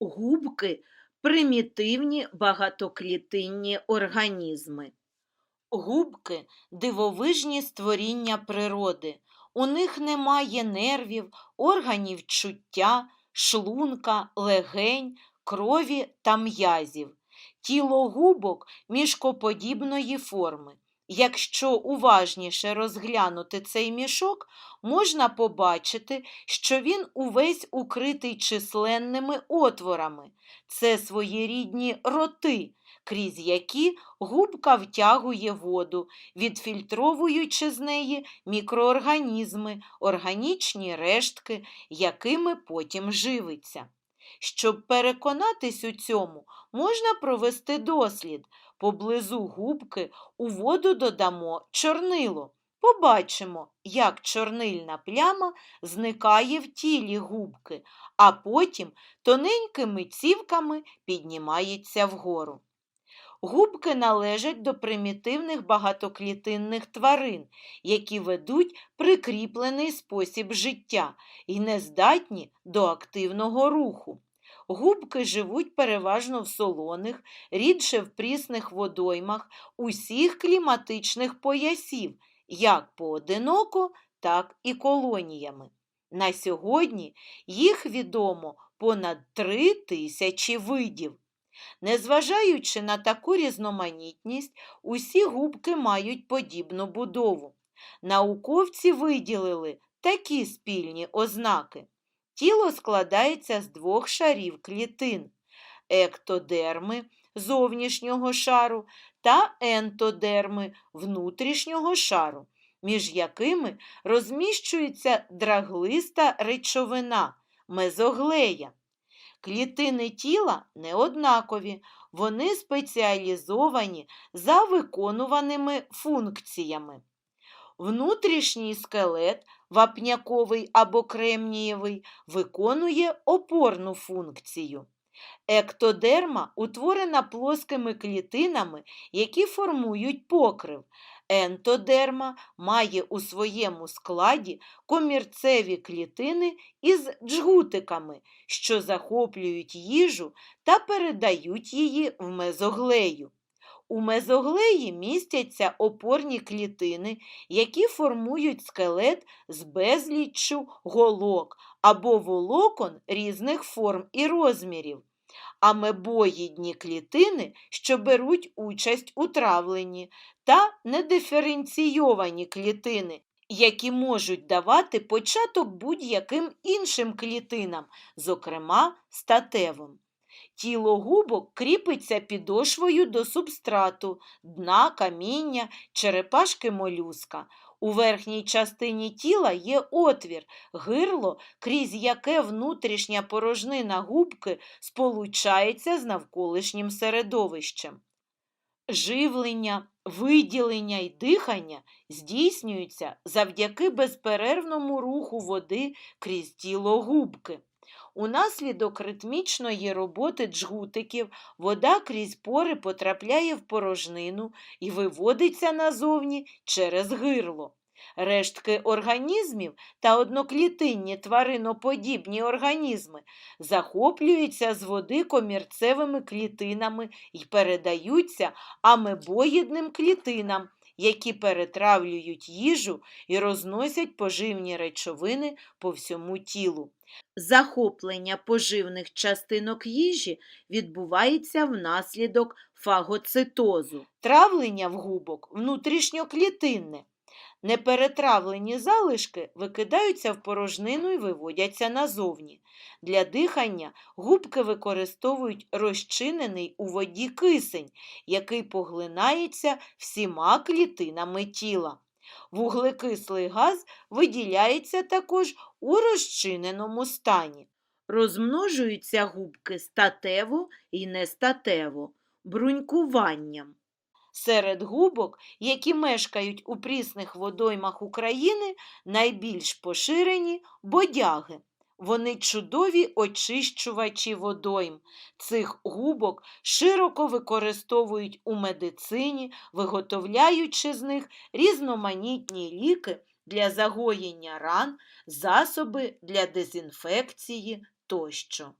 Губки примітивні багатоклітинні організми. Губки дивовижні створіння природи. У них немає нервів, органів чуття, шлунка, легень, крові та м'язів. Тіло губок мішкоподібної форми. Якщо уважніше розглянути цей мішок, можна побачити, що він увесь укритий численними отворами. Це своєрідні роти, крізь які губка втягує воду, відфільтровуючи з неї мікроорганізми, органічні рештки, якими потім живиться. Щоб переконатись у цьому, можна провести дослід. Поблизу губки у воду додамо чорнило. Побачимо, як чорнильна пляма зникає в тілі губки, а потім тоненькими цівками піднімається вгору. Губки належать до примітивних багатоклітинних тварин, які ведуть прикріплений спосіб життя і не здатні до активного руху. Губки живуть переважно в солоних, рідше в прісних водоймах усіх кліматичних поясів, як поодиноко, так і колоніями. На сьогодні їх відомо понад три тисячі видів. Незважаючи на таку різноманітність, усі губки мають подібну будову. Науковці виділили такі спільні ознаки. Тіло складається з двох шарів клітин ектодерми зовнішнього шару та ентодерми внутрішнього шару, між якими розміщується драглиста речовина мезоглея. Клітини тіла неоднакові, вони спеціалізовані за виконуваними функціями. Внутрішній скелет, вапняковий або кремнієвий, виконує опорну функцію. Ектодерма утворена плоскими клітинами, які формують покрив. Ентодерма має у своєму складі комірцеві клітини із джгутиками, що захоплюють їжу та передають її в мезоглею. У мезоглеї містяться опорні клітини, які формують скелет з безліччю голок або волокон різних форм і розмірів. Амебоїдні клітини, що беруть участь у травленні, та недиференційовані клітини, які можуть давати початок будь-яким іншим клітинам, зокрема статевим. Тіло губок кріпиться підошвою до субстрату, дна, каміння, черепашки молюска. У верхній частині тіла є отвір, гирло, крізь яке внутрішня порожнина губки сполучається з навколишнім середовищем. Живлення, виділення і дихання здійснюються завдяки безперервному руху води крізь тіло губки. Унаслідок ритмічної роботи джгутиків вода крізь пори потрапляє в порожнину і виводиться назовні через гирло. Рештки організмів та одноклітинні твариноподібні організми захоплюються з води комірцевими клітинами і передаються амебоїдним клітинам, які перетравлюють їжу і розносять поживні речовини по всьому тілу. Захоплення поживних частинок їжі відбувається внаслідок фагоцитозу. Травлення в губок внутрішньоклітинне. Неперетравлені залишки викидаються в порожнину і виводяться назовні. Для дихання губки використовують розчинений у воді кисень, який поглинається всіма клітинами тіла. Вуглекислий газ виділяється також у розчиненому стані. Розмножуються губки статево і нестатево, брунькуванням. Серед губок, які мешкають у прісних водоймах України, найбільш поширені бодяги. Вони чудові очищувачі водойм. Цих губок широко використовують у медицині, виготовляючи з них різноманітні ліки для загоєння ран, засоби для дезінфекції тощо.